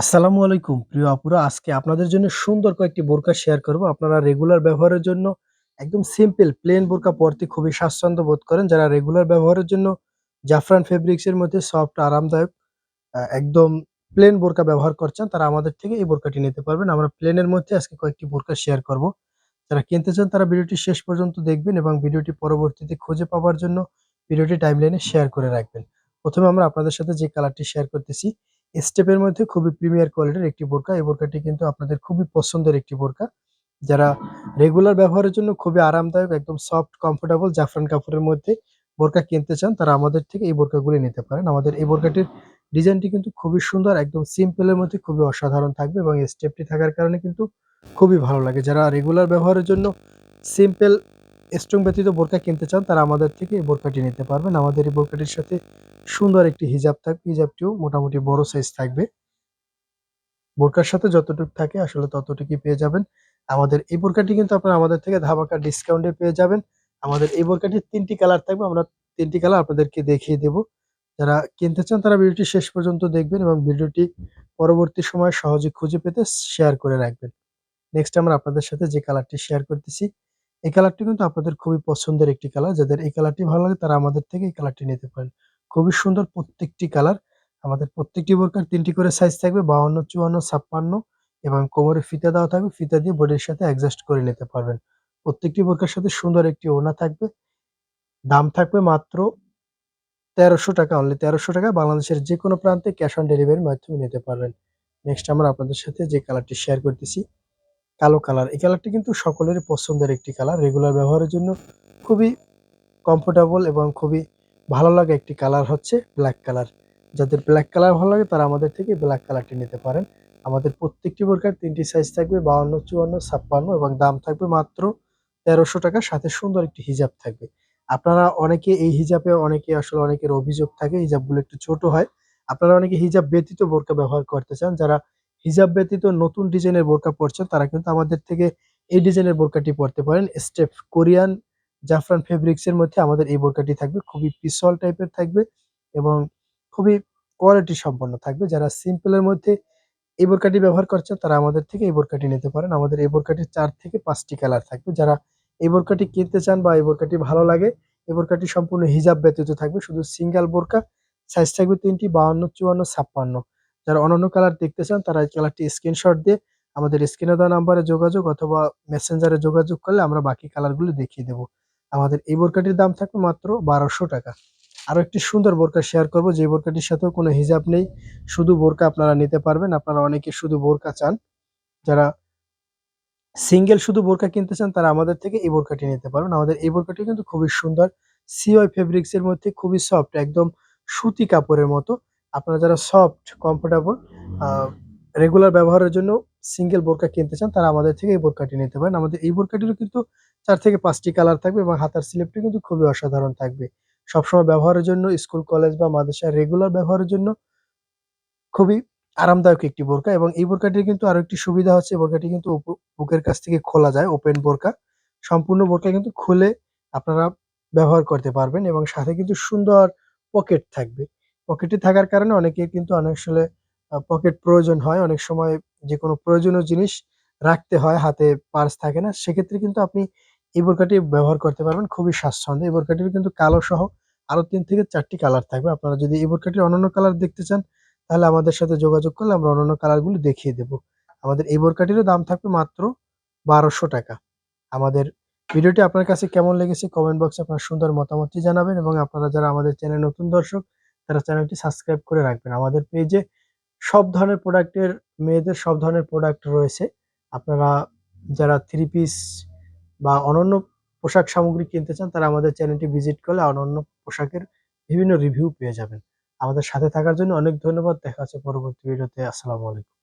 আসসালামু আলাইকুম প্রিয় আপুরা, আজকে আপনাদের জন্য সুন্দর কয়েকটি বোরকা শেয়ার করব। আপনারা রেগুলার ব্যবহারের জন্য একদম সিম্পল প্লেন বোরকা পরতে খুবই স্বাচ্ছন্দ্য বোধ করেন। যারা রেগুলার ব্যবহারের জন্য জাফরান ফেব্রিক্স এর মধ্যে সফট আরামদায়ক একদম প্লেন বোরকা ব্যবহার করছেন, তারা আমাদের থেকে এই বোরকাটি নিতে পারবেন। আমরা প্লেনের মধ্যে আজকে কয়েকটি বোরকা শেয়ার করব। যারা কিনতে চান, তারা ভিডিওটি শেষ পর্যন্ত দেখবেন এবং ভিডিওটি পরবর্তীতে খুঁজে পাওয়ার জন্য ভিডিওটি টাইমলাইনে শেয়ার করে রাখবেন। প্রথমে আমরা আপনাদের সাথে যে কালারটি শেয়ার করতেছি স্টেপের মধ্যে খুবই প্রিমিয়ার কোয়ালিটির একটি বোরকা। এই বোরকাটি কিন্তু আপনাদের খুবই পছন্দের একটি বোরকা। যারা রেগুলার ব্যবহারের জন্য খুবই আরামদায়ক, একদম সফট, কমফোর্টেবল জাফরান কাপড়ের মধ্যে বোরকা কিনতে চান, তারা আমাদের থেকে এই বোরকাগুলি নিতে পারেন। আমাদের এই বোরকাটির ডিজাইনটি কিন্তু খুবই সুন্দর, একদম সিম্পলের মধ্যে খুবই অসাধারণ থাকবে এবং স্টেপটি থাকার কারণে কিন্তু খুবই ভালো লাগে। যারা রেগুলার ব্যবহারের জন্য সিম্পল, স্ট্রং ব্যতীত বোরকা কিনতে চান, তারা আমাদের থেকে এই বোরকাটি নিতে পারবেন। আমাদের এই বোরকাটির সাথে সুন্দর একটি হিজাব থাকবে হিজাবটিও মোটামুটি বড় সাইজ থাকবে। বোরকার সাথে যতটুকু থাকে আসলে ততটুকুই পেয়ে যাবেন। আমাদের এই বোরকাটি কিন্তু আপনারা আমাদের থেকে ধামাকা ডিসকাউন্টে পেয়ে যাবেন। আমাদের এই বোরকাটির তিনটি কালার থাকবে, আমরা তিনটি কালার আপনাদেরকে দেখিয়ে দেব। যারা কিনতে চান তারা ভিডিওটি শেষ পর্যন্ত দেখবেন এবং ভিডিওটি পরবর্তী সময় সহজে খুঁজে পেতে শেয়ার করে রাখবেন। নেক্সট আমরা আপনাদের সাথে যে কালারটি শেয়ার করতেছি, এই কালারটি কিন্তু আপনাদের খুবই পছন্দের একটি কালার যাদের এই কালারটি ভালো লাগে তারা আমাদের থেকে এই কালারটি নিতে পারেন। খুবই সুন্দর প্রত্যেকটি কালার। আমাদের প্রত্যেকটি বোরকার তিনটি করে সাইজ থাকবে, বাউন্ন, চুয়ান্ন, ছাপ্পান্ন এবং কোমরে ফিতা দেওয়া থাকবে। ফিতা দিয়ে বডির সাথে অ্যাডজাস্ট করে নিতে পারবেন। প্রত্যেকটি বোরকার সাথে সুন্দর একটি ওনা থাকবে। দাম থাকবে মাত্র তেরোশো টাকা অনলি তেরোশো টাকা। বাংলাদেশের যে কোনো প্রান্তে ক্যাশ অন ডেলিভারির মাধ্যমে নিতে পারবেন। নেক্সট আমরা আপনাদের সাথে যে কালারটি শেয়ার করতেছি, কালো কালার। এই কালারটি কিন্তু সকলেরই পছন্দের একটি কালার। রেগুলার ব্যবহারের জন্য খুবই কমফোর্টেবল এবং খুবই ভালো লাগে একটি কালার হচ্ছে ব্ল্যাক কালার যাদের ব্ল্যাক কালার ভালো লাগে তারা আমাদের থেকে ব্ল্যাক কালারটি নিতে পারেন। আমাদের প্রত্যেকটি বোরকার তিনটি সাইজ থাকবে, বাউন্ন, চুয়ান্ন, ছাপ্পান্ন এবং দাম থাকবে মাত্র তেরোশো টাকা। সাথে সুন্দর একটি হিজাব থাকবে। আপনারা অনেকে এই হিজাবে, অনেকে আসলে অনেকের অভিযোগ থাকে, হিজাবগুলো একটু ছোট হয়। আপনারা অনেকে হিজাব ব্যতীত বোরকা ব্যবহার করতে চান। যারা হিজাব ব্যতীত নতুন ডিজাইনের বোরকা পরছেন, তারা কিন্তু আমাদের থেকে এই ডিজাইনের বোরকাটি পরতে পারেন। স্টেপ কোরিয়ান জাফরান ফেব্রিক্স এর মধ্যে আমাদের এই বোরকাটি থাকবে। খুবই পিসল টাইপের থাকবে এবং খুবই কোয়ালিটি সম্পন্ন থাকবে। যারা সিম্পলের মধ্যে এই বোরকাটি ব্যবহার করছেন, তারা আমাদের থেকে এই বোরকাটি নিতে পারেন। আমাদের এই বোরকাটির চার থেকে পাঁচটি কালার থাকবে। যারা এই বোরকাটি কিনতে চান বা এই বোরকাটি ভালো লাগে, এই বোরকাটি সম্পূর্ণ হিজাব ব্যতীত থাকবে। শুধু সিঙ্গেল বোরকা সাইজ থাকবে তিনটি বাউন্ন চুয়ান্ন, ছাপ্পান্ন। যারা অন্যান্য কালার দেখতে চান, তারা এই কালারটি স্ক্রিনশট দিয়ে আমাদের স্ক্রিনে দেওয়া নাম্বারে যোগাযোগ অথবা মেসেঞ্জারে যোগাযোগ করলে আমরা বাকি কালারগুলো দেখিয়ে দেবো। আমাদের এই বোরকাটির দাম থাকবে মাত্র বারোশো টাকা। আরও একটি সুন্দর বোরকা শেয়ার করব। যে বোরকাটির সাথেও কোনো হিজাব নেই, শুধু বোরকা আপনারা নিতে পারবেন। আপনারা অনেকে শুধু বোরকা চান। যারা সিঙ্গেল শুধু বোরকা কিনতে চান, তারা আমাদের থেকে এই বোরকাটি নিতে পারবেন। আমাদের এই বোরকাটি কিন্তু খুবই সুন্দর। সিওয়াই ফেব্রিক্স এর মধ্যে খুবই সফট একদম সুতি কাপড়ের মতো। আপনারা যারা সফট কমফোর্টেবল রেগুলার ব্যবহারের জন্য সিঙ্গেল বোরকা কিনতে চান, তারা আমাদের থেকে এই বোরকাটি নিতে পারেন। আমাদের এই বোরকাটিরও কিন্তু চার থেকে পাঁচটি কালার থাকবে এবং হাতার স্লিপটি কিন্তু খুবই অসাধারণ থাকবে। সবসময় ব্যবহারের জন্য স্কুল কলেজ বা মাদ্রাসায় রেগুলার ব্যবহারের জন্য খুবই আরামদায়ক একটি বোরকা এবং এই বোরকাটির কিন্তু আরও একটি সুবিধা হচ্ছে বোরকাটি কিন্তু বুকের কাছ থেকে খোলা যায় ওপেন বোরকা। সম্পূর্ণ বোরকা কিন্তু খুলে আপনারা ব্যবহার করতে পারবেন এবং সাথে কিন্তু সুন্দর পকেট থাকবে। পকেটে থাকার কারণে অনেকে কিন্তু অনেক আসলে পকেট প্রয়োজন হয়। অনেক সময় যে কোনো প্রয়োজনীয় জিনিস রাখতে হয়, হাতে পার্স থাকে না। সেক্ষেত্রে কিন্তু আপনি এই বোরকাটি ব্যবহার করতে পারবেন। খুবই স্বাচ্ছন্দ্য। এই বোরকাটির কিন্তু কালো সহ আরও তিন থেকে চারটি কালার থাকবে। আপনারা যদি এই বোরকাটির অন্যান্য কালার দেখতে চান, তাহলে আমাদের সাথে যোগাযোগ করলে আমরা অন্যান্য কালারগুলো দেখিয়ে দেব। আমাদের এই বোরকাটিরও দাম থাকবে মাত্র বারোশো টাকা। আমাদের ভিডিওটি আপনার কাছে কেমন লেগেছে কমেন্ট বক্সে আপনার সুন্দর মতামতটি জানাবেন এবং আপনারা যারা আমাদের চ্যানেল নতুন দর্শক, তারা চ্যানেলটি সাবস্ক্রাইব করে রাখবেন। আমাদের পেজে সব ধরনের প্রোডাক্টের মেয়েদের সব ধরনের প্রোডাক্ট রয়েছে। আপনারা যারা থ্রি পিস বা অনন্য পোশাক সামগ্রী কিনতে চান, তারা আমাদের চ্যানেলটি ভিজিট করলে অনন্য পোশাকের বিভিন্ন রিভিউ পেয়ে যাবেন। আমাদের সাথে থাকার জন্য অনেক ধন্যবাদ। দেখা হচ্ছে পরবর্তী ভিডিওতে আসসালামু আলাইকুম।